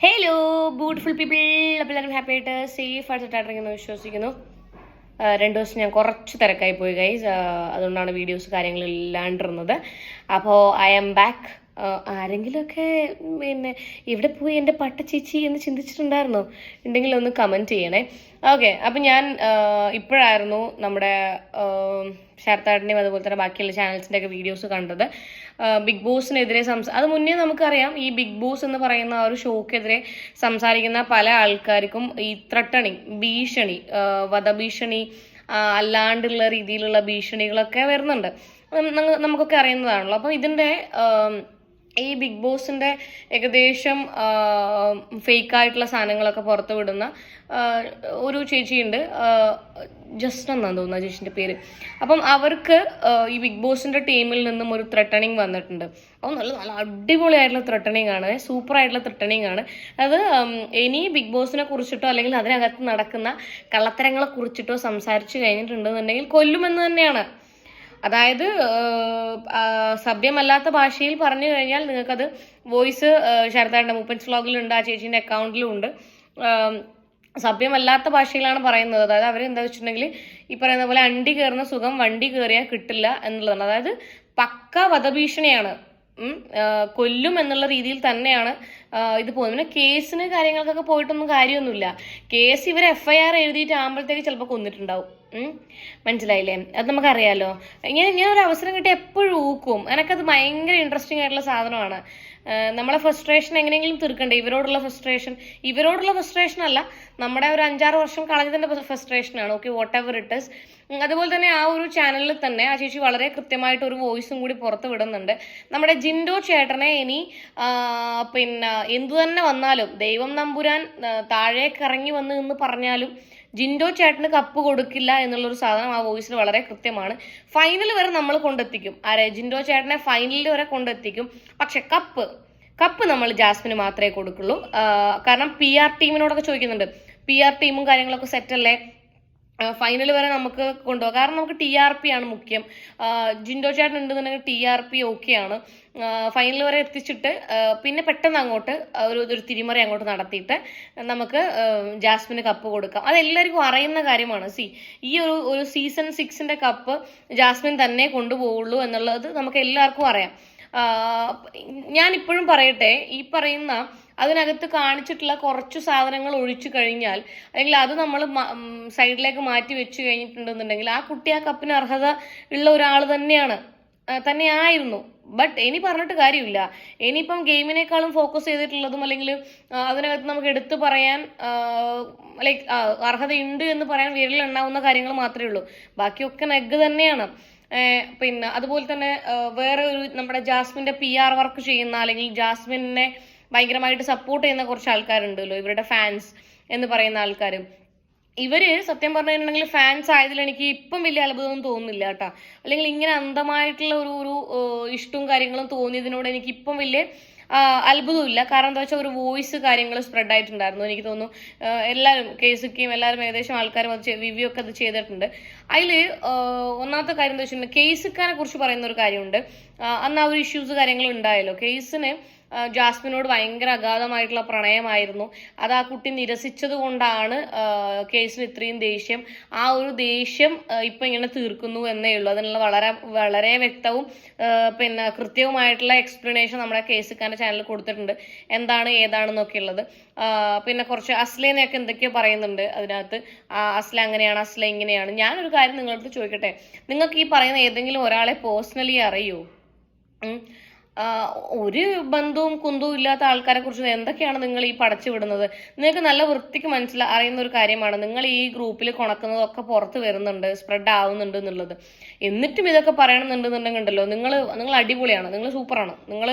Hello beautiful people എല്ലാവരും happy ആയിട്ട് safe ആയിട്ട് ഇട്ടായിട്ടിരിക്കുന്നു വിശ്വസിക്കുന്നു. രണ്ട് ദിവസം ഞാൻ കുറച്ച് തിരക്കായി പോയി ഗൈസ് അതുകൊണ്ടാണ് വീഡിയോസ് കാര്യങ്ങളില്ലാണ്ടിരുന്നത് അപ്പോൾ ഐ ആം ബാക്ക് ആരെങ്കിലുമൊക്കെ പിന്നെ ഇവിടെ പോയി എന്റെ പട്ട ചേച്ചി എന്ന് ചിന്തിച്ചിട്ടുണ്ടായിരുന്നോ? ഉണ്ടെങ്കിൽ ഒന്ന് കമന്റ് ചെയ്യണേ. ഓക്കെ അപ്പം ഞാൻ ഇപ്പോഴായിരുന്നു നമ്മുടെ ശരത്താടിന്റെയും അതുപോലെ തന്നെ ബാക്കിയുള്ള ചാനൽസിന്റെ ഒക്കെ വീഡിയോസ് കണ്ടത്. ബിഗ് ബോസിനെതിരെ സംസാ അത് മുന്നേ നമുക്കറിയാം ഈ ബിഗ് ബോസ് എന്ന് പറയുന്ന ആ ഒരു ഷോക്കെതിരെ സംസാരിക്കുന്ന പല ആൾക്കാർക്കും ഈ ത്രട്ടണി ഭീഷണി വധഭീഷണി അല്ലാണ്ടുള്ള രീതിയിലുള്ള ഭീഷണികളൊക്കെ വരുന്നുണ്ട്. നമുക്കൊക്കെ അറിയുന്നതാണല്ലോ. അപ്പം ഇതിന്റെ ഈ ബിഗ് ബോസിന്റെ ഏകദേശം ഫേക്ക് ആയിട്ടുള്ള സാധനങ്ങളൊക്കെ പുറത്ത് വിടുന്ന ഒരു ചേച്ചിയുണ്ട്. ജസ്റ്റ് എന്നാണ് തോന്നുന്നു ചേച്ചിന്റെ പേര്. അപ്പം അവർക്ക് ഈ ബിഗ് ബോസിന്റെ ടീമിൽ നിന്നും ഒരു ത്രട്ടണിങ് വന്നിട്ടുണ്ട്. അപ്പം നല്ല നല്ല അടിപൊളിയായിട്ടുള്ള ത്രട്ടണിങ് ആണ്. സൂപ്പർ ആയിട്ടുള്ള ത്രട്ടണിങ് ആണ്. അത് ഇനി ബിഗ് ബോസിനെ കുറിച്ചിട്ടോ അല്ലെങ്കിൽ അതിനകത്ത് നടക്കുന്ന കള്ളത്തരങ്ങളെ കുറിച്ചിട്ടോ സംസാരിച്ചു കഴിഞ്ഞിട്ടുണ്ടെന്നുണ്ടെങ്കിൽ കൊല്ലുമെന്ന് തന്നെയാണ്. അതായത് സഭ്യമല്ലാത്ത ഭാഷയിൽ പറഞ്ഞു കഴിഞ്ഞാൽ നിങ്ങൾക്കത് വോയിസ് ശരതാണ്ട മൂപ്പൻസ് വ്ളോഗിലുണ്ട് ആ ചേച്ചീന്റെ അക്കൗണ്ടിലും ഉണ്ട് സഭ്യമല്ലാത്ത ഭാഷയിലാണ് പറയുന്നത്. അതായത് അവർ എന്താ വെച്ചിട്ടുണ്ടെങ്കിൽ ഈ പറയുന്ന പോലെ അണ്ടി കയറുന്ന സുഖം വണ്ടി കയറിയാൽ കിട്ടില്ല എന്നുള്ളതാണ്. അതായത് പക്ക വധഭീഷണിയാണ്. കൊല്ലും എന്നുള്ള രീതിയിൽ തന്നെയാണ് ഇത് പോകുന്നത്. പിന്നെ കേസിന് കാര്യങ്ങൾക്കൊക്കെ പോയിട്ടൊന്നും കാര്യമൊന്നുമില്ല. കേസ് ഇവർ എഫ്ഐആർ ഐ ആർ എഴുതിയിട്ട് ആകുമ്പോഴത്തേക്ക് ചിലപ്പോൾ കൊന്നിട്ടുണ്ടാവും. മനസ്സിലായില്ലേ? അത് നമുക്കറിയാലോ. ഇങ്ങനെ ഇങ്ങനെ ഒരു അവസരം കിട്ടി എപ്പോഴും ഊക്കും. എനക്കത് ഭയങ്കര ഇൻട്രസ്റ്റിംഗ് ആയിട്ടുള്ള സാധനമാണ്. നമ്മളെ ഫ്രസ്ട്രേഷൻ എങ്ങനെയെങ്കിലും തീർക്കണ്ടേ? ഇവരോടുള്ള ഫ്രസ്ട്രേഷൻ ഇവരോടുള്ള ഫ്രസ്ട്രേഷൻ അല്ല. നമ്മുടെ ഒരു അഞ്ചാറ് വർഷം കളഞ്ഞതിന്റെ ഫ്രസ്ട്രേഷനാണ് okay whatever it is അതുപോലെ തന്നെ ആ ഒരു ചാനലിൽ തന്നെ ആ ചേച്ചി വളരെ കൃത്യമായിട്ട് ഒരു വോയിസും കൂടി പുറത്ത് വിടുന്നുണ്ട്. നമ്മുടെ ജിൻഡോ ചേട്ടനെ ഇനി പിന്നെ എന്തു തന്നെ വന്നാലും ദൈവം നമ്പുരാൻ താഴേക്ക് ഇറങ്ങി വന്ന് എന്ന് പറഞ്ഞാലും ജിൻഡോ ചേട്ടന് കപ്പ് കൊടുക്കില്ല എന്നുള്ളൊരു സാധനം ആ വോയിസിൽ വളരെ കൃത്യമാണ്. ഫൈനൽ വരെ നമ്മൾ കൊണ്ടെത്തിക്കും. ആരെ? ജിൻഡോ ചേട്ടനെ ഫൈനലിൽ വരെ കൊണ്ടെത്തിക്കും. പക്ഷെ കപ്പ്. കപ്പ് നമ്മൾ ജാസ്മിന് മാത്രമേ കൊടുക്കുള്ളൂ. കാരണം പി ആർ ടീമിനോടൊക്കെ ചോദിക്കുന്നുണ്ട്. പി ആർ ടീമും കാര്യങ്ങളൊക്കെ സെറ്റ് അല്ലേ? ഫൈനൽ വരെ നമുക്ക് കൊണ്ടുപോകാം. കാരണം നമുക്ക് ടി ആർ പി ആണ് മുഖ്യം. ജിൻഡോ ചേട്ടൻ ഉണ്ടെന്നുണ്ടെങ്കിൽ ടി ആർ പി ആണ്. ഫൈനൽ വരെ എത്തിച്ചിട്ട് പിന്നെ പെട്ടെന്ന് അങ്ങോട്ട് ഒരു ഒരു തിരിമറി അങ്ങോട്ട് നടത്തിയിട്ട് നമുക്ക് ജാസ്മിന് കപ്പ് കൊടുക്കാം. അതെല്ലാവർക്കും അറിയുന്ന കാര്യമാണ്. സി ഈ ഒരു ഒരു സീസൺ സിക്സിന്റെ കപ്പ് ജാസ്മിൻ തന്നെ കൊണ്ടുപോകുള്ളൂ എന്നുള്ളത് നമുക്ക് എല്ലാവർക്കും അറിയാം. ഞാൻ ഇപ്പോഴും പറയട്ടെ ഈ പറയുന്ന അതിനകത്ത് കാണിച്ചിട്ടുള്ള കുറച്ച് സാധനങ്ങൾ ഒഴിച്ചു കഴിഞ്ഞാൽ അല്ലെങ്കിൽ അത് നമ്മൾ സൈഡിലേക്ക് മാറ്റി വെച്ച് കഴിഞ്ഞിട്ടുണ്ടെന്നുണ്ടെങ്കിൽ ആ കുട്ടി ആ കപ്പിന് അർഹത ഉള്ള ഒരാൾ തന്നെയാണ് തന്നെയായിരുന്നു ബട്ട് ഇനി പറഞ്ഞിട്ട് കാര്യമില്ല. ഇനിയിപ്പം ഗെയിമിനേക്കാളും ഫോക്കസ് ചെയ്തിട്ടുള്ളതും അല്ലെങ്കിൽ അതിനകത്ത് നമുക്ക് എടുത്തു പറയാൻ ലൈക്ക് അർഹതയുണ്ട് എന്ന് പറയാൻ വിരലിൽ എണ്ണാവുന്ന കാര്യങ്ങൾ മാത്രമേ ഉള്ളൂ. ബാക്കിയൊക്കെ നെഗ് തന്നെയാണ്. പിന്നെ അതുപോലെ തന്നെ വേറെ ഒരു നമ്മുടെ ജാസ്മിന്റെ പി ആർ വർക്ക് ചെയ്യുന്ന അല്ലെങ്കിൽ ജാസ്മിനെ ഭയങ്കരമായിട്ട് സപ്പോർട്ട് ചെയ്യുന്ന കുറച്ച് ആൾക്കാരുണ്ടല്ലോ ഇവരുടെ ഫാൻസ് എന്ന് പറയുന്ന ആൾക്കാരും. ഇവർ സത്യം പറഞ്ഞിട്ടുണ്ടെങ്കിൽ ഫാൻസ് ആയതിൽ എനിക്ക് ഇപ്പം വലിയ അത്ഭുതമൊന്നും തോന്നുന്നില്ല കേട്ടോ. അല്ലെങ്കിൽ ഇങ്ങനെ അന്ധമായിട്ടുള്ള ഒരു ഒരു ഇഷ്ടവും കാര്യങ്ങളും തോന്നിയതിനോട് എനിക്ക് ഇപ്പം വലിയ അത്ഭുതമില്ല കാരണം എന്താ വെച്ചാൽ ഒരു വോയിസ് കാര്യങ്ങൾ സ്പ്രെഡ് ആയിട്ടുണ്ടായിരുന്നു. എനിക്ക് തോന്നുന്നു എല്ലാവരും കേസുക്കെയും എല്ലാവരും ഏകദേശം ആൾക്കാരും അത് റിവ്യൂ ഒക്കെ അത് ചെയ്തിട്ടുണ്ട്. അതിൽ ഒന്നാമത്തെ കാര്യം എന്താ വെച്ചിട്ടുണ്ടെങ്കിൽ കേസുക്കാരെ കുറിച്ച് പറയുന്ന ഒരു കാര്യമുണ്ട്. അന്ന് ആ ഒരു ഇഷ്യൂസ് കാര്യങ്ങൾ ഉണ്ടായല്ലോ. കേസിന് ജാസ്മിനോട് ഭയങ്കര അഗാധമായിട്ടുള്ള പ്രണയമായിരുന്നു. അത് ആ കുട്ടി നിരസിച്ചത് കൊണ്ടാണ് കേസിന് ഇത്രയും ദേഷ്യം. ആ ഒരു ദേഷ്യം ഇപ്പം ഇങ്ങനെ തീർക്കുന്നു എന്നേ ഉള്ളൂ. അതിനുള്ള വളരെ വളരെ വ്യക്തവും പിന്നെ കൃത്യവുമായിട്ടുള്ള എക്സ്പ്ലനേഷൻ നമ്മുടെ കേസിക്കാന്റെ ചാനലിൽ കൊടുത്തിട്ടുണ്ട്. എന്താണ് ഏതാണെന്നൊക്കെ ഉള്ളത്. പിന്നെ കുറച്ച് അസ്ലേനെയൊക്കെ എന്തൊക്കെയോ പറയുന്നുണ്ട് അതിനകത്ത്. അസ്ല അങ്ങനെയാണ് അസ്ല ഇങ്ങനെയാണ്. ഞാനൊരു കാര്യം നിങ്ങളടുത്ത് ചോദിക്കട്ടെ? നിങ്ങൾക്ക് ഈ പറയുന്ന ഏതെങ്കിലും ഒരാളെ പേഴ്സണലി അറിയോ? ഒരു ബന്ധവും കുന്തവും ഇല്ലാത്ത ആൾക്കാരെ കുറിച്ച് എന്തൊക്കെയാണ് നിങ്ങൾ ഈ പടച്ചു വിടുന്നത്? നിങ്ങൾക്ക് നല്ല വൃത്തിക്ക് മനസ്സില അറിയുന്ന ഒരു കാര്യമാണ്. നിങ്ങൾ ഈ ഗ്രൂപ്പിൽ കൊണക്കുന്നതൊക്കെ പുറത്ത് വരുന്നുണ്ട് സ്പ്രെഡ് ആവുന്നുണ്ട് എന്നുള്ളത്. എന്നിട്ടും ഇതൊക്കെ പറയണമെന്നുണ്ടെന്നുണ്ടെങ്കിൽ ഉണ്ടല്ലോ നിങ്ങൾ നിങ്ങൾ അടിപൊളിയാണ് നിങ്ങൾ സൂപ്പറാണ്. നിങ്ങൾ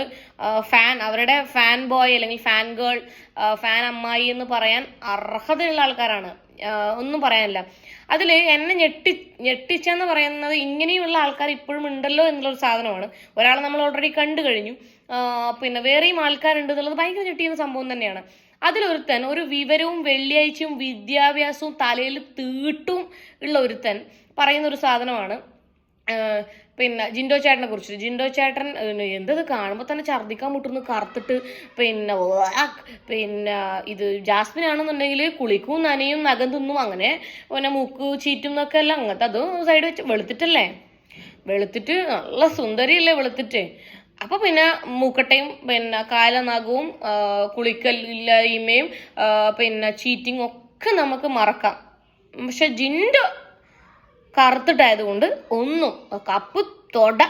ഫാൻ അവരുടെ ഫാൻ ബോയ് അല്ലെങ്കിൽ ഫാൻ ഗേൾ ഫാൻ അമ്മായി എന്ന് പറയാൻ അർഹതയുള്ള ആൾക്കാരാണ്. ഒന്നും പറയാനില്ല. അതിൽ എന്നെ ഞെട്ടി ഞെട്ടിച്ചെന്ന് പറയുന്നത് ഇങ്ങനെയുള്ള ആൾക്കാർ ഇപ്പോഴും ഉണ്ടല്ലോ എന്നുള്ളൊരു സാധനമാണ്. ഒരാളെ നമ്മൾ ഓൾറെഡി കണ്ടു കഴിഞ്ഞു. പിന്നെ വേറെയും ആൾക്കാരുണ്ട് എന്നുള്ളത് ഭയങ്കര ഞെട്ടിയുന്ന സംഭവം തന്നെയാണ്. അതിലൊരുത്തൻ ഒരു വിവരവും വെള്ളിയാഴ്ചയും വിദ്യാഭ്യാസവും തലയിൽ തീട്ടും ഉള്ള ഒരുത്തൻ പറയുന്ന ഒരു സാധനമാണ്. പിന്നെ ജിൻഡോ ചേട്ടനെ കുറിച്ച് ജിൻഡോ ചേട്ടൻ എന്തത് കാണുമ്പോൾ തന്നെ ഛർദ്ദിക്കാൻ മുട്ടുന്നു കറുത്തിട്ട് പിന്നെ പിന്നെ ഇത് ജാസ്മിൻ ആണെന്നുണ്ടെങ്കിൽ കുളിക്കും നനയും നഖം തിന്നും അങ്ങനെ പിന്നെ മൂക്ക് ചീറ്റും എന്നൊക്കെ അല്ല. അങ്ങനത്തെ അതും സൈഡ് വെച്ച് വെളുത്തിട്ടല്ലേ? വെളുത്തിട്ട് നല്ല സുന്ദരിയല്ലേ വെളുത്തിട്ട്. അപ്പൊ പിന്നെ മൂക്കട്ടയും പിന്നെ കാല നഖവും ആ, കുളിക്കലില്ലായ്മയും പിന്നെ ചീറ്റിങ് ഒക്കെ നമുക്ക് മറക്കാം. പക്ഷെ ജിൻഡോ കറുത്തിട്ടായതുകൊണ്ട് ഒന്നും കപ്പ് തൊട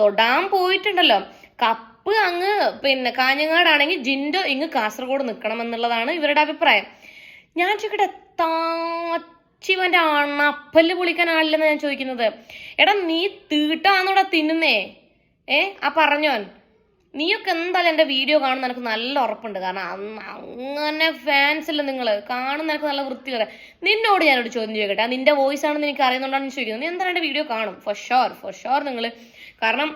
തൊടാൻ പോയിട്ടുണ്ടല്ലോ. കപ്പ് അങ്ങ് പിന്നെ കാഞ്ഞങ്ങാടാണെങ്കിൽ ജിൻഡോ ഇങ്ങ് കാസർഗോഡ് നിൽക്കണം എന്നുള്ളതാണ് ഇവരുടെ അഭിപ്രായം. ഞാൻ ചോദിക്കട്ടെ താച്ചിവന്റെ അണപ്പല്ല് പൊളിക്കാൻ ആളില്ലെന്ന് ഞാൻ ചോദിക്കുന്നത്. എടാ നീ തീട്ടാന്നോടാ തിന്നുന്നേ. ഏ ആ പറഞ്ഞോൻ. നീയൊക്കെ എന്തായാലും എന്റെ വീഡിയോ കാണുന്ന എനിക്ക് നല്ല ഉറപ്പുണ്ട്. കാരണം അങ്ങനെ ഫാൻസ് ഇല്ല നിങ്ങൾ കാണുന്ന എനിക്ക് നല്ല വൃത്തികര നിന്നോട് ഞാനൊരു ചോദ്യം ചോദിക്കട്ടെ? നിന്റെ വോയിസ് ആണെന്ന് എനിക്ക് അറിയുന്നതുകൊണ്ടാണ് ഞാൻ ചോദിക്കുന്നത് നീ എന്തായാലും എന്റെ വീഡിയോ കാണും. ഫോർ ഷുവർ ഫോർ ഷുവർ നിങ്ങൾ കാരണം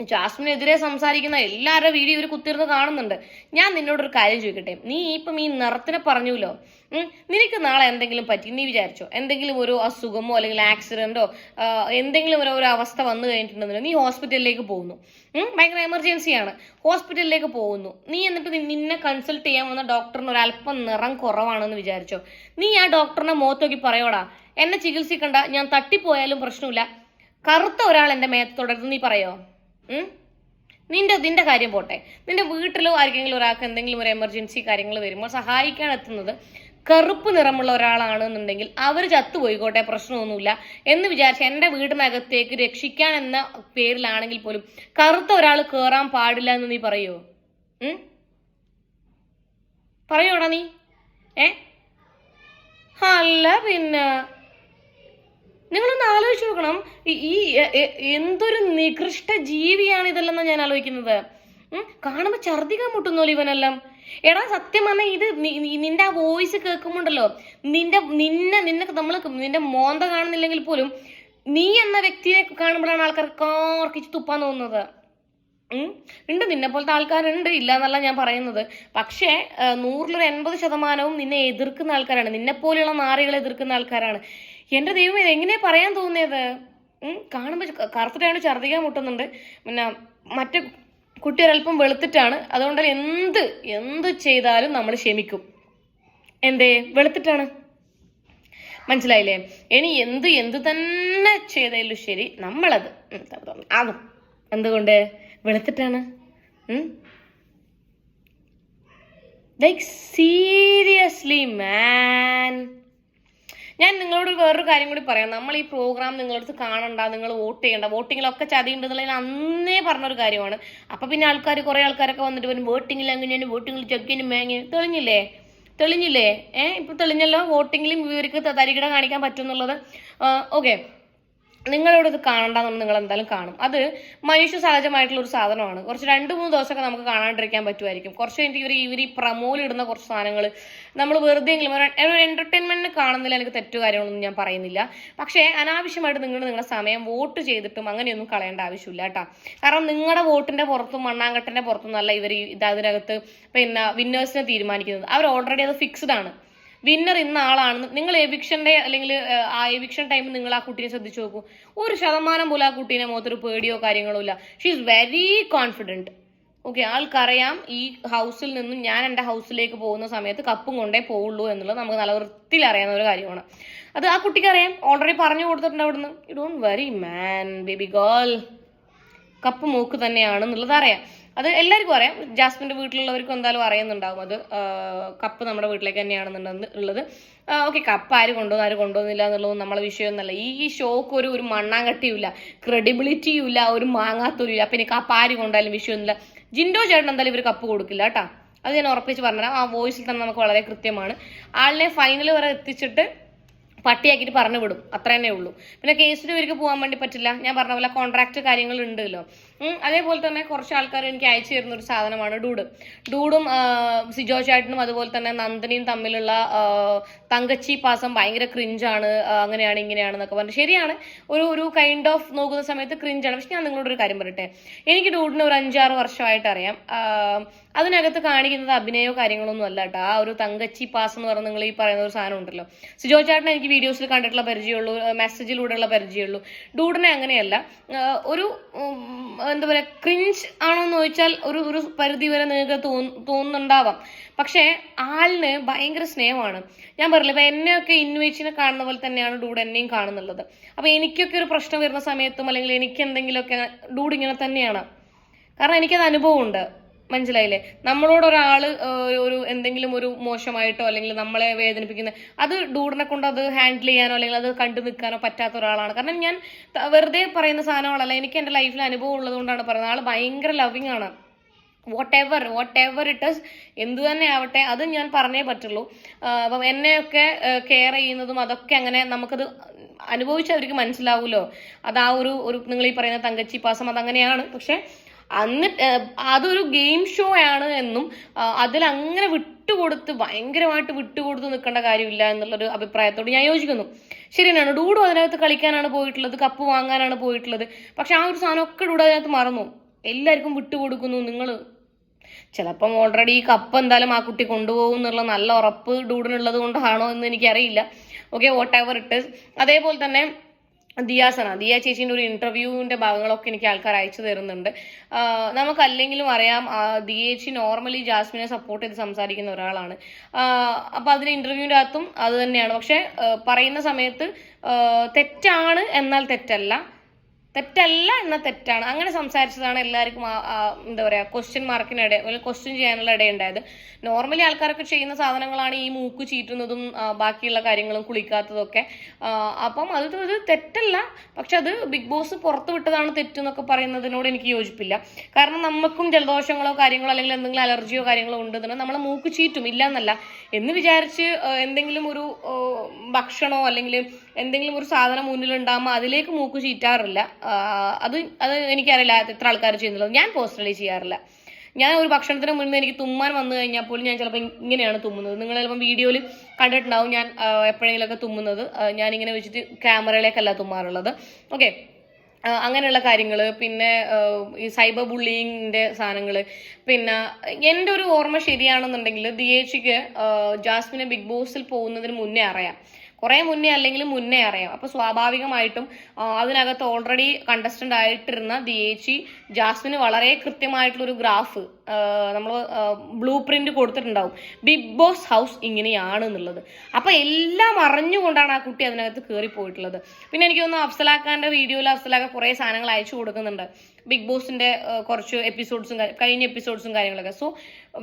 ജാസ്മിനെതിരെ സംസാരിക്കുന്ന എല്ലാവരുടെ വീഡിയോ ഇവർ കുത്തിരുന്ന് കാണുന്നുണ്ട്. ഞാൻ നിന്നോടൊരു കാര്യം ചോദിക്കട്ടെ? നീ ഇപ്പം ഈ നിറത്തിനെ പറഞ്ഞുല്ലോ നിനക്ക് നാളെ എന്തെങ്കിലും പറ്റി? നീ വിചാരിച്ചോ? എന്തെങ്കിലും ഒരു അസുഖമോ അല്ലെങ്കിൽ ആക്സിഡന്റോ എന്തെങ്കിലും ഒരു ഒരു അവസ്ഥ വന്നു കഴിഞ്ഞിട്ടുണ്ടെന്നോ നീ ഹോസ്പിറ്റലിലേക്ക് പോകുന്നു. ഭയങ്കര എമർജൻസിയാണ് ഹോസ്പിറ്റലിലേക്ക് പോകുന്നു. നീ എന്നിട്ട് നിന്നെ കൺസൾട്ട് ചെയ്യാൻ വന്ന ഡോക്ടറിന് ഒരു അല്പം നിറം കുറവാണെന്ന് വിചാരിച്ചോ? നീ ആ ഡോക്ടറിനെ മോത്തോക്കി പറയോടാ? എന്നെ ചികിത്സിക്കണ്ട. ഞാൻ തട്ടിപ്പോയാലും പ്രശ്നമില്ല. കറുത്ത ഒരാൾ എന്റെ മേത്ത് തുടരുന്നു. നീ പറയോ? നിന്റെ നിന്റെ കാര്യം പോട്ടെ. നിന്റെ വീട്ടിലോ ആർക്കെങ്കിലും ഒരാൾക്ക് എന്തെങ്കിലും ഒരു എമർജൻസി കാര്യങ്ങൾ വരുമ്പോൾ സഹായിക്കാൻ എത്തുന്നത് കറുപ്പ് നിറമുള്ള ഒരാളാണെന്നുണ്ടെങ്കിൽ അവർ ചത്തുപോയിക്കോട്ടെ പ്രശ്നമൊന്നുമില്ല എന്ന് വിചാരിച്ച് എന്റെ വീടിനകത്തേക്ക് രക്ഷിക്കാൻ എന്ന പേരിലാണെങ്കിൽ പോലും കറുത്ത ഒരാൾ കയറാൻ പാടില്ല എന്ന് നീ പറയോ? പറയോടാ നീ? ഏ? അല്ല പിന്നെ നിങ്ങളൊന്ന് ആലോചിച്ച് നോക്കണം. ഈ- എന്തൊരു നികൃഷ്ട ജീവിയാണ് ഇതെല്ലാം ഞാൻ ആലോചിക്കുന്നത്? കാണുമ്പോ ഛർദിക്കാൻ മുട്ടുന്നോലോ ഇവനെല്ലാം. എടാ സത്യം പറഞ്ഞാൽ ഇത് നിന്റെ ആ വോയിസ് കേൾക്കുമ്പോണ്ടല്ലോ. നിന്റെ നിന്നെ നിന്നെ നമ്മൾ നിന്റെ മോന്ത കാണുന്നില്ലെങ്കിൽ പോലും നീ എന്ന വ്യക്തിയെ കാണുമ്പോഴാണ് ആൾക്കാർ കാർക്കിച്ച് തുപ്പാൻ തോന്നുന്നത്. ഉണ്ട് നിന്നെ പോലത്തെ ആൾക്കാരുണ്ട് ഇല്ല എന്നല്ല ഞാൻ പറയുന്നത്. പക്ഷേ നൂറിലൊരു എൺപത് ശതമാനവും നിന്നെ എതിർക്കുന്ന ആൾക്കാരാണ്. നിന്നെ പോലെയുള്ള നാറികളെ എതിർക്കുന്ന ആൾക്കാരാണ്. എന്റെ ദൈവം ഇത് എങ്ങനെയാ പറയാൻ തോന്നിയത്? കാണുമ്പോൾ കറുത്തിട്ടാണ് ഛർദ്ദിക്കാൻ മുട്ടുന്നുണ്ട്. പിന്നെ മറ്റേ കുട്ടി ഒരല്പം വെളുത്തിട്ടാണ്. അതുകൊണ്ട് എന്ത് എന്ത് ചെയ്താലും നമ്മൾ ക്ഷമിക്കും. എന്തേ വെളുത്തിട്ടാണ്? മനസ്സിലായില്ലേ? ഇനി എന്ത് എന്ത് തന്നെ ചെയ്താലും ശരി നമ്മളത് ആകും എന്തുകൊണ്ട്? വെളുത്തിട്ടാണ്. ലൈക്ക് സീരിയസ്ലി മാൻ ഞാൻ നിങ്ങളോട് വേറൊരു കാര്യം കൂടി പറയാം. നമ്മൾ ഈ പ്രോഗ്രാം നിങ്ങളടുത്ത് കാണണ്ട നിങ്ങൾ വോട്ട് ചെയ്യണ്ട വോട്ടിങ്ങിലൊക്കെ ചതിയുണ്ട് എന്നുള്ളത് ഞാൻ അന്നേ പറഞ്ഞൊരു കാര്യമാണ്. അപ്പൊ പിന്നെ ആൾക്കാർ കുറെ ആൾക്കാരൊക്കെ വന്നിട്ട് വരും വോട്ടിങ്ങിൽ അങ്ങനെയാണ് വോട്ടിങ്ങിൽ ചെക്കിന് മേങ്ങി. തെളിഞ്ഞില്ലേ? തെളിഞ്ഞില്ലേ? ഏഹ് ഇപ്പൊ തെളിഞ്ഞല്ലോ? വോട്ടിങ്ങിലും ഇവർക്ക് തരികിട കാണിക്കാൻ പറ്റും എന്നുള്ളത്. ഓക്കെ. നിങ്ങളോട് ഇത് കാണണ്ടെന്ന് നിങ്ങൾ എന്തായാലും കാണും. അത് മനുഷ്യ സഹജമായിട്ടുള്ള ഒരു സാധനമാണ്. കുറച്ച് രണ്ട് മൂന്ന് ദിവസമൊക്കെ നമുക്ക് കാണാണ്ടിരിക്കാൻ പറ്റുമായിരിക്കും. കുറച്ച് കഴിഞ്ഞിട്ട് ഇവർ ഇവർ ഈ പ്രമോയിൽ ഇടുന്ന കുറച്ച് സാധനങ്ങൾ നമ്മൾ വെറുതെ എങ്കിലും ഒരു കാണുന്നില്ല എനിക്ക് തെറ്റു കാര്യങ്ങളൊന്നും ഞാൻ പറയുന്നില്ല. പക്ഷേ അനാവശ്യമായിട്ട് നിങ്ങൾ നിങ്ങളുടെ സമയം വോട്ട് ചെയ്തിട്ടും അങ്ങനെയൊന്നും കളയേണ്ട ആവശ്യമില്ല കേട്ടോ. കാരണം നിങ്ങളുടെ വോട്ടിന്റെ പുറത്തും മണ്ണാങ്കട്ടന്റെ പുറത്തും നല്ല ഇവർ ഇത് അതിനകത്ത് പിന്നെ വിന്നേഴ്സിനെ തീരുമാനിക്കുന്നത്. അവർ ഓൾറെഡി അത് ഫിക്സ്ഡ് ആണ്. വിന്നർ ഇന്ന ആളാണെന്ന് നിങ്ങൾ എവിക്ഷന്റെ അല്ലെങ്കിൽ ആ എവിക്ഷൻ ടൈമിൽ നിങ്ങൾ ആ കുട്ടിയെ ശ്രദ്ധിച്ചു നോക്കൂ. ഒരു ശതമാനം പോലും ആ കുട്ടീനെ മുഖത്തൊരു പേടിയോ കാര്യങ്ങളോ ഇല്ല. She is very confident okay ആൾക്കറിയാം ഈ ഹൗസിൽ നിന്നും ഞാൻ എന്റെ ഹൗസിലേക്ക് പോകുന്ന സമയത്ത് കപ്പും കൊണ്ടേ പോവുള്ളൂ എന്നുള്ളത് നമുക്ക് നല്ല വൃത്തിയിൽ അറിയാവുന്ന ഒരു കാര്യമാണ്. അത് ആ കുട്ടിക്ക് അറിയാം. ഓൾറെഡി പറഞ്ഞു കൊടുത്തിട്ടുണ്ട് അവിടുന്ന്. You don't very man baby girl cup മൂക്ക് തന്നെയാണ് എന്നുള്ളത് അറിയാം. അത് എല്ലാവർക്കും അറിയാം. ജാസ്മിന്റെ വീട്ടിലുള്ളവർക്ക് എന്തായാലും അറിയുന്നുണ്ടാവും. അത് കപ്പ് നമ്മുടെ വീട്ടിലേക്ക് തന്നെയാണെന്നുണ്ടെന്ന് ഉള്ളത്. ഓക്കെ കപ്പ് ആര് കൊണ്ടുവന്നു ആര് കൊണ്ടുവന്നില്ല എന്നുള്ളത് നമ്മളെ വിഷയമൊന്നുമല്ല ഈ ഷോക്ക് ഒരു ഒരു മണ്ണാങ്കട്ടിയുമില്ല. ക്രെഡിബിലിറ്റിയും ഇല്ല ഒരു മാങ്ങാത്തൊരു ഇല്ല പിന്നെ കപ്പ് ആര് കൊണ്ടാലും വിഷയമൊന്നുമില്ല. ജിൻഡോ ചേട്ടൻ എന്തായാലും ഇവർ കപ്പ് കൊടുക്കില്ല കേട്ടാ. അത് ഞാൻ ഉറപ്പിച്ച് പറഞ്ഞുതരാം. ആ വോയിസിൽ തന്നെ നമുക്ക് വളരെ കൃത്യമാണ്. ആളിനെ ഫൈനൽ വരെ എത്തിച്ചിട്ട് പട്ടിയാക്കിയിട്ട് പറഞ്ഞു വിടും അത്ര തന്നെ ഉള്ളൂ. പിന്നെ കേസിന് ഇവർക്ക് പോകാൻ വേണ്ടി പറ്റില്ല. ഞാൻ പറഞ്ഞ പോലെ കോൺട്രാക്ട് കാര്യങ്ങൾ ഉണ്ടല്ലോ. അതേപോലെ തന്നെ കുറച്ച് ആൾക്കാർ എനിക്ക് അയച്ചു തരുന്ന ഒരു സാധനമാണ് ഡൂഡ്. ഡൂഡും സിജോ ചേട്ടനും അതുപോലെ തന്നെ നന്ദനിയും തമ്മിലുള്ള തങ്കച്ചി പാസം ഭയങ്കര ക്രിഞ്ചാണ് അങ്ങനെയാണ് ഇങ്ങനെയാണെന്നൊക്കെ പറഞ്ഞു. ശരിയാണ് ഒരു ഒരു കൈൻഡ് ഓഫ് നോക്കുന്ന സമയത്ത് ക്രിഞ്ചാണ് പക്ഷെ ഞാൻ നിങ്ങളോട് ഒരു കാര്യം പറയട്ടെ? എനിക്ക് ഡൂഡിനെ ഒരു അഞ്ചാറ് വർഷമായിട്ട് അറിയാം. അതിനകത്ത് കാണിക്കുന്നത് അഭിനയോ കാര്യങ്ങളൊന്നും അല്ല കേട്ടോ. ആ ഒരു തങ്കച്ചി പാസ് എന്ന് പറഞ്ഞ നിങ്ങൾ ഈ പറയുന്ന ഒരു സാധനം ഉണ്ടല്ലോ. സിജോ ചേട്ടനെ എനിക്ക് വീഡിയോസിൽ കണ്ടിട്ടുള്ള പരിചയമുള്ളൂ മെസ്സേജിലൂടെയുള്ള പരിചയമുള്ളൂ. ഡൂഡിനെ അങ്ങനെയല്ല ഒരു എന്താ പറയുക ക്രിഞ്ച് ആണോ എന്ന് ചോദിച്ചാൽ ഒരു ഒരു പരിധി വരെ നിങ്ങൾക്ക് തോന്നു തോന്നുന്നുണ്ടാവാം. പക്ഷേ ആളിന് ഭയങ്കര സ്നേഹമാണ്. ഞാൻ പറഞ്ഞില്ല ഇപ്പൊ എന്നെയൊക്കെ ഇന്നുവേച്ചിനെ കാണുന്ന പോലെ തന്നെയാണ് ഡൂഡ് എന്നെയും കാണുന്നുള്ളത്. അപ്പൊ എനിക്കൊക്കെ ഒരു പ്രശ്നം വരുന്ന സമയത്തും അല്ലെങ്കിൽ എനിക്ക് എന്തെങ്കിലുമൊക്കെ ഡൂഡ് ഇങ്ങനെ തന്നെയാണ്. കാരണം എനിക്കത് അനുഭവമുണ്ട്. മനസ്സിലായില്ലേ? നമ്മളോട് ഒരാൾ ഒരു എന്തെങ്കിലും ഒരു മോശമായിട്ടോ അല്ലെങ്കിൽ നമ്മളെ വേദനിപ്പിക്കുന്ന അത് ഡൂഡിനെ കൊണ്ട് അത് ഹാൻഡിൽ ചെയ്യാനോ അല്ലെങ്കിൽ അത് കണ്ടു നിൽക്കാനോ പറ്റാത്ത ഒരാളാണ്. കാരണം ഞാൻ വെറുതെ പറയുന്ന സാധനങ്ങളല്ല എനിക്ക് എന്റെ ലൈഫിൽ അനുഭവം ഉള്ളതുകൊണ്ടാണ് പറയുന്നത്. ആൾ ഭയങ്കര ലവിങ് ആണ്. Whatever whatever it is എന്തു തന്നെ ആവട്ടെ അത് ഞാൻ പറഞ്ഞേ പറ്റുള്ളൂ. അപ്പം എന്നെയൊക്കെ കെയർ ചെയ്യുന്നതും അതൊക്കെ അങ്ങനെ നമുക്കത് അനുഭവിച്ചവർക്ക് മനസ്സിലാവുമല്ലോ അത് ആ ഒരു ഒരു നിങ്ങൾ ഈ പറയുന്ന തങ്കച്ചി പാസം അതങ്ങനെയാണ്. പക്ഷെ അന്ന് അതൊരു ഗെയിം ഷോ ആണ് എന്നും അതിൽ അങ്ങനെ വിട്ടുകൊടുത്ത് ഭയങ്കരമായിട്ട് വിട്ടുകൊടുത്ത് നിൽക്കേണ്ട കാര്യമില്ല എന്നുള്ളൊരു അഭിപ്രായത്തോട് ഞാൻ യോജിക്കുന്നു. ശരിയാണ് ഡൂഡു അതിനകത്ത് കളിക്കാനാണ് പോയിട്ടുള്ളത് കപ്പ് വാങ്ങാനാണ് പോയിട്ടുള്ളത്. പക്ഷെ ആ ഒരു സാധനം ഒക്കെ ഡൂഡു അതിനകത്ത് മറന്നു. എല്ലാവർക്കും വിട്ടുകൊടുക്കുന്നു നിങ്ങൾ ചിലപ്പം ഓൾറെഡി ഈ കപ്പ് എന്തായാലും ആ കുട്ടി കൊണ്ടുപോകും എന്നുള്ള നല്ല ഉറപ്പ് ഡൂഡിനുള്ളത് കൊണ്ടാണോ എന്ന് എനിക്കറിയില്ല. ഓക്കെ വാട്ട് എവർ ഇട്ട് അതേപോലെ തന്നെ ദിയാസന ദിയ ചേച്ചീന്റെ ഒരു ഇന്റർവ്യൂവിന്റെ ഭാഗങ്ങളൊക്കെ എനിക്ക് ആൾക്കാർ അയച്ചു തരുന്നുണ്ട്. നമുക്കല്ലെങ്കിലും അറിയാം ദിയ ചേച്ചി നോർമലി ജാസ്മിനെ സപ്പോർട്ട് ചെയ്ത് സംസാരിക്കുന്ന ഒരാളാണ്. അപ്പോൾ അപ്പൊ അതിന് ഇന്റർവ്യൂവിന്റെ അകത്തും അത് തന്നെയാണ്. പക്ഷെ പറയുന്ന സമയത്ത് തെറ്റാണ് എന്നാൽ തെറ്റല്ല. തെറ്റല്ല എന്നാൽ തെറ്റാണ്. അങ്ങനെ സംസാരിച്ചതാണ് എല്ലാവർക്കും എന്താ പറയുക ക്വസ്റ്റ്യൻ മാർക്കിനിടെ അല്ലെങ്കിൽ ക്വസ്റ്റ്യൻ ചെയ്യാനുള്ള ഇടയുണ്ടായത് നോർമലി ആൾക്കാരൊക്കെ ചെയ്യുന്ന സാധനങ്ങളാണ് ഈ മൂക്ക് ചീറ്റുന്നതും ബാക്കിയുള്ള കാര്യങ്ങളും കുളിക്കാത്തതൊക്കെ. അപ്പം അത് ഇത് തെറ്റല്ല. പക്ഷെ അത് ബിഗ് ബോസ് പുറത്ത് വിട്ടതാണ് തെറ്റെന്നൊക്കെ പറയുന്നതിനോട് എനിക്ക് യോജിപ്പില്ല. കാരണം നമുക്കും ജലദോഷങ്ങളോ കാര്യങ്ങളോ അല്ലെങ്കിൽ എന്തെങ്കിലും അലർജിയോ കാര്യങ്ങളോ ഉണ്ടെന്ന് നമ്മളെ മൂക്ക് ചീറ്റും. ഇല്ല എന്നല്ല എന്ന് വിചാരിച്ച് എന്തെങ്കിലും ഒരു ഭക്ഷണോ അല്ലെങ്കിൽ എന്തെങ്കിലും ഒരു സാധനം മുന്നിൽ ഉണ്ടാകുമ്പോൾ അതിലേക്ക് മൂക്ക് ചീറ്റാറില്ല. അത് അത് എനിക്കറിയില്ല എത്ര ആൾക്കാർ ചെയ്യുന്നുള്ളത്. ഞാൻ പേഴ്സണലി ചെയ്യാറില്ല. ഞാൻ ഒരു ഭക്ഷണത്തിന് മുന്നേ എനിക്ക് തുമ്മാൻ വന്നു കഴിഞ്ഞാൽ പോലും ഞാൻ ചിലപ്പോൾ ഇങ്ങനെയാണ് തുമ്മുന്നത്. നിങ്ങൾ ചിലപ്പോൾ വീഡിയോയിൽ കണ്ടിട്ടുണ്ടാവും ഞാൻ എപ്പോഴെങ്കിലുമൊക്കെ തുമ്മുന്നത്. ഞാൻ ഇങ്ങനെ വെച്ചിട്ട് ക്യാമറയിലേക്കല്ല തുമ്മാറുള്ളത്. ഓക്കെ അങ്ങനെയുള്ള കാര്യങ്ങൾ പിന്നെ ഈ സൈബർ ബുള്ളിങ്ങിന്റെ സാധനങ്ങൾ പിന്നെ എന്റെ ഒരു ഓർമ്മ ശരിയാണെന്നുണ്ടെങ്കിൽ ദിയേച്ചിക്ക് ജാസ്മിനെ ബിഗ് ബോസിൽ പോകുന്നതിന് മുന്നേ അറിയാം. കുറേ മുന്നേ അല്ലെങ്കിൽ മുന്നേ അറിയാം. അപ്പോൾ സ്വാഭാവികമായിട്ടും അതിനകത്ത് ഓൾറെഡി കണ്ടസ്റ്റന്റ് ആയിട്ടിരുന്ന ദിയേച്ചി ജാസ്മിന് വളരെ കൃത്യമായിട്ടുള്ളൊരു ഗ്രാഫ് നമ്മൾ ബ്ലൂ പ്രിന്റ് കൊടുത്തിട്ടുണ്ടാവും. ബിഗ് ബോസ് ഹൗസ് ഇങ്ങനെയാണ് എന്നുള്ളത് അപ്പൊ എല്ലാം അറിഞ്ഞുകൊണ്ടാണ് ആ കുട്ടി അതിനകത്ത് കയറി പോയിട്ടുള്ളത് പിന്നെ എനിക്ക് തോന്നുന്നു അഫ്സലാഖാന്റെ വീഡിയോയിൽ അഫ്സലാഖ കുറേ സാധനങ്ങൾ അയച്ചു കൊടുക്കുന്നുണ്ട്. ബിഗ് ബോസിന്റെ കുറച്ച് എപ്പിസോഡ്സും കഴിഞ്ഞ എപ്പിസോഡ്സും കാര്യങ്ങളൊക്കെ. സോ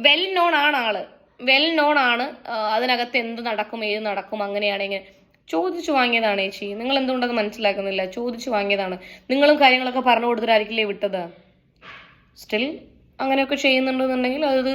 വെൽ നോൺ ആണ് ആൾ. വെൽ നോൺ ആണ്. അതിനകത്ത് എന്ത് നടക്കും ഏത് നടക്കും അങ്ങനെയാണ് ഇങ്ങനെ ചോദിച്ചു വാങ്ങിയതാണ് ചേച്ചി. നിങ്ങൾ എന്തുകൊണ്ടത് മനസ്സിലാക്കുന്നില്ല? ചോദിച്ചു വാങ്ങിയതാണ്. നിങ്ങളും കാര്യങ്ങളൊക്കെ പറഞ്ഞു കൊടുത്തിട്ടായിരിക്കില്ലേ വിട്ടത്? സ്റ്റിൽ അങ്ങനെയൊക്കെ ചെയ്യുന്നുണ്ടെന്നുണ്ടെങ്കിൽ അത്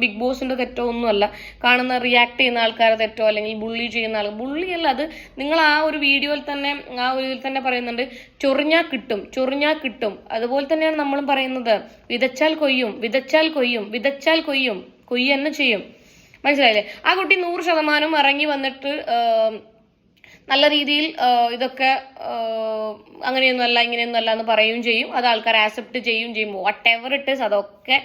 ബിഗ് ബോസിന്റെ തെറ്റോ ഒന്നുമല്ല. കാണുന്ന റിയാക്ട് ചെയ്യുന്ന ആൾക്കാരെ തെറ്റോ അല്ലെങ്കിൽ ബുള്ളി ചെയ്യുന്ന ആൾ ബുള്ളി അല്ല അത് നിങ്ങൾ ആ ഒരു വീഡിയോയിൽ തന്നെ ആ ഒരു ഇതിൽ തന്നെ പറയുന്നുണ്ട് ചൊറിഞ്ഞാൽ കിട്ടും ചൊറിഞ്ഞാൽ കിട്ടും. അതുപോലെ തന്നെയാണ് നമ്മളും പറയുന്നത്. വിതച്ചാൽ കൊയ്യും വിതച്ചാൽ കൊയ്യും വിതച്ചാൽ കൊയ്യും കൊയ്യ തന്നെ ചെയ്യും. മനസ്സിലായില്ലേ? ആ കുട്ടി നൂറ് ശതമാനം ഇറങ്ങി വന്നിട്ട് നല്ല രീതിയിൽ ഇതൊക്കെ അങ്ങനെയൊന്നുമല്ല അങ്ങനെയൊന്നും അല്ല ഇങ്ങനെയൊന്നും അല്ല എന്ന് പറയുകയും ചെയ്യും. അത് ആൾക്കാർ ആക്സെപ്റ്റ് ചെയ്യുകയും ചെയ്യും. വാട്ട് എവർ ഇറ്റ് ഇസ് അതൊക്കെ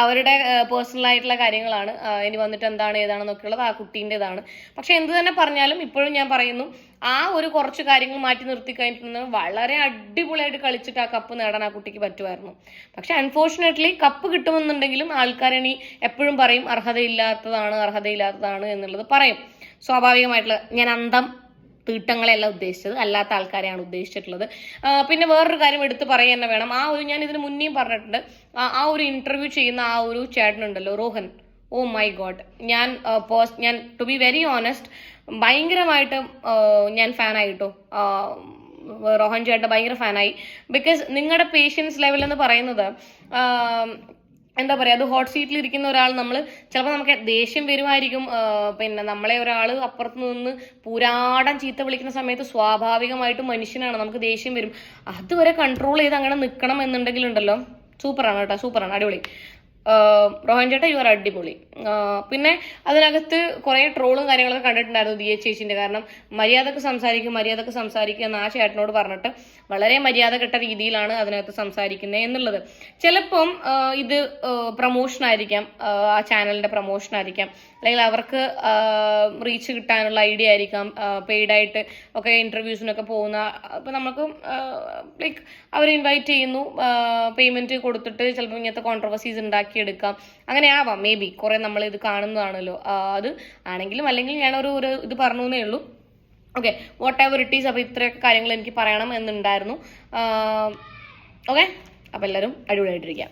അവരുടെ പേഴ്സണൽ ആയിട്ടുള്ള കാര്യങ്ങളാണ്. ഇനി വന്നിട്ട് എന്താണ് ഏതാണെന്നൊക്കെ ഉള്ളത് ആ കുട്ടീന്റെതാണ്. പക്ഷെ എന്ത് തന്നെ പറഞ്ഞാലും ഇപ്പോഴും ഞാൻ പറയുന്നു ആ ഒരു കുറച്ച് കാര്യങ്ങൾ മാറ്റി നിർത്തി കഴിഞ്ഞിട്ടുണ്ടെങ്കിൽ വളരെ അടിപൊളിയായിട്ട് കളിച്ചിട്ട് ആ കപ്പ് നേടാൻ ആ കുട്ടിക്ക് പറ്റുമായിരുന്നു. പക്ഷെ അൺഫോർച്ചുനേറ്റ്ലി കപ്പ് കിട്ടുമെന്നുണ്ടെങ്കിലും ആൾക്കാരണി എപ്പോഴും പറയും അർഹതയില്ലാത്തതാണ് അർഹതയില്ലാത്തതാണ് എന്നുള്ളത് പറയും. സ്വാഭാവികമായിട്ടുള്ള ഞാൻ അന്തം തീട്ടങ്ങളെയല്ല ഉദ്ദേശിച്ചത് അല്ലാത്ത ആൾക്കാരെയാണ് ഉദ്ദേശിച്ചിട്ടുള്ളത്. പിന്നെ വേറൊരു കാര്യം എടുത്ത് പറയുക തന്നെ വേണം. ആ ഒരു ഞാൻ ഇതിന് മുന്നേയും പറഞ്ഞിട്ടുണ്ട്. ആ ഒരു ഇന്റർവ്യൂ ചെയ്യുന്ന ആ ഒരു ചേട്ടനുണ്ടല്ലോ റോഹൻ ഓ മൈ ഗോഡ് ഞാൻ പോസ്റ്റ് ഞാൻ ടു ബി വെരി ഓണസ്റ്റ് ഭയങ്കരമായിട്ട് ഞാൻ ഫാനായിട്ടോ റോഹൻ ചേട്ടൻ ഭയങ്കര ഫാനായി ബിക്കോസ് നിങ്ങളുടെ പേഷ്യൻസ് ലെവൽ എന്ന് പറയുന്നത് എന്താ പറയാ അത് ഹോട്ട് സീറ്റിൽ ഇരിക്കുന്ന ഒരാൾ നമ്മൾ ചിലപ്പോൾ നമുക്ക് ദേഷ്യം വരുമായിരിക്കും പിന്നെ നമ്മളെ ഒരാൾ അപ്പുറത്ത് നിന്ന് പൂരാടം ചീത്ത വിളിക്കുന്ന സമയത്ത് സ്വാഭാവികമായിട്ട് മനുഷ്യനാണ് നമുക്ക് ദേഷ്യം വരും. അതുവരെ കൺട്രോൾ ചെയ്ത് അങ്ങനെ നിൽക്കണം എന്നുണ്ടെങ്കിലുണ്ടല്ലോ. സൂപ്പറാണ് കേട്ടോ സൂപ്പറാണ് അടിപൊളി. റോഹൻ ചേട്ടാ യു ആർ അടിപൊളി. പിന്നെ അതിനകത്ത് കുറേ ട്രോളും കാര്യങ്ങളൊക്കെ കണ്ടിട്ടുണ്ടായിരുന്നു ദിയ ചേച്ചിന്റെ. കാരണം മര്യാദയ്ക്ക് സംസാരിക്കും മര്യാദയ്ക്ക് സംസാരിക്കുക എന്ന് ആ ചേട്ടനോട് പറഞ്ഞിട്ട് വളരെ മര്യാദ കെട്ട രീതിയിലാണ് അതിനകത്ത് സംസാരിക്കുന്നത് എന്നുള്ളത്. ചിലപ്പം ഇത് പ്രൊമോഷൻ ആയിരിക്കാം ആ, ചാനലിന്റെ പ്രൊമോഷൻ ആയിരിക്കാം. അല്ലെങ്കിൽ അവർക്ക് റീച്ച് കിട്ടാനുള്ള ഐഡിയ ആയിരിക്കാം പെയ്ഡായിട്ട് ഒക്കെ ഇന്റർവ്യൂസിനൊക്കെ പോകുന്ന ഇപ്പം നമുക്ക് ലൈക്ക് അവർ ഇൻവൈറ്റ് ചെയ്യുന്നു പേയ്മെന്റ് കൊടുത്തിട്ട് ചിലപ്പോൾ ഇങ്ങനത്തെ കോൺട്രവേഴ്സീസ് ഉണ്ടാക്കിയെടുക്കാം. അങ്ങനെ ആവാം മേ ബി കുറെ നമ്മൾ ഇത് കാണുന്നതാണല്ലോ അത് ആണെങ്കിലും അല്ലെങ്കിൽ ഞാനൊരു ഒരു ഇത് പറഞ്ഞു എന്നേ ഉള്ളൂ. Okay whatever it is അപ്പോൾ ഇത്രയൊക്കെ കാര്യങ്ങൾ എനിക്ക് പറയണം എന്നുണ്ടായിരുന്നു. ഓക്കെ അപ്പോൾ എല്ലാവരും അടിപൊളിയായിട്ടിരിക്കാം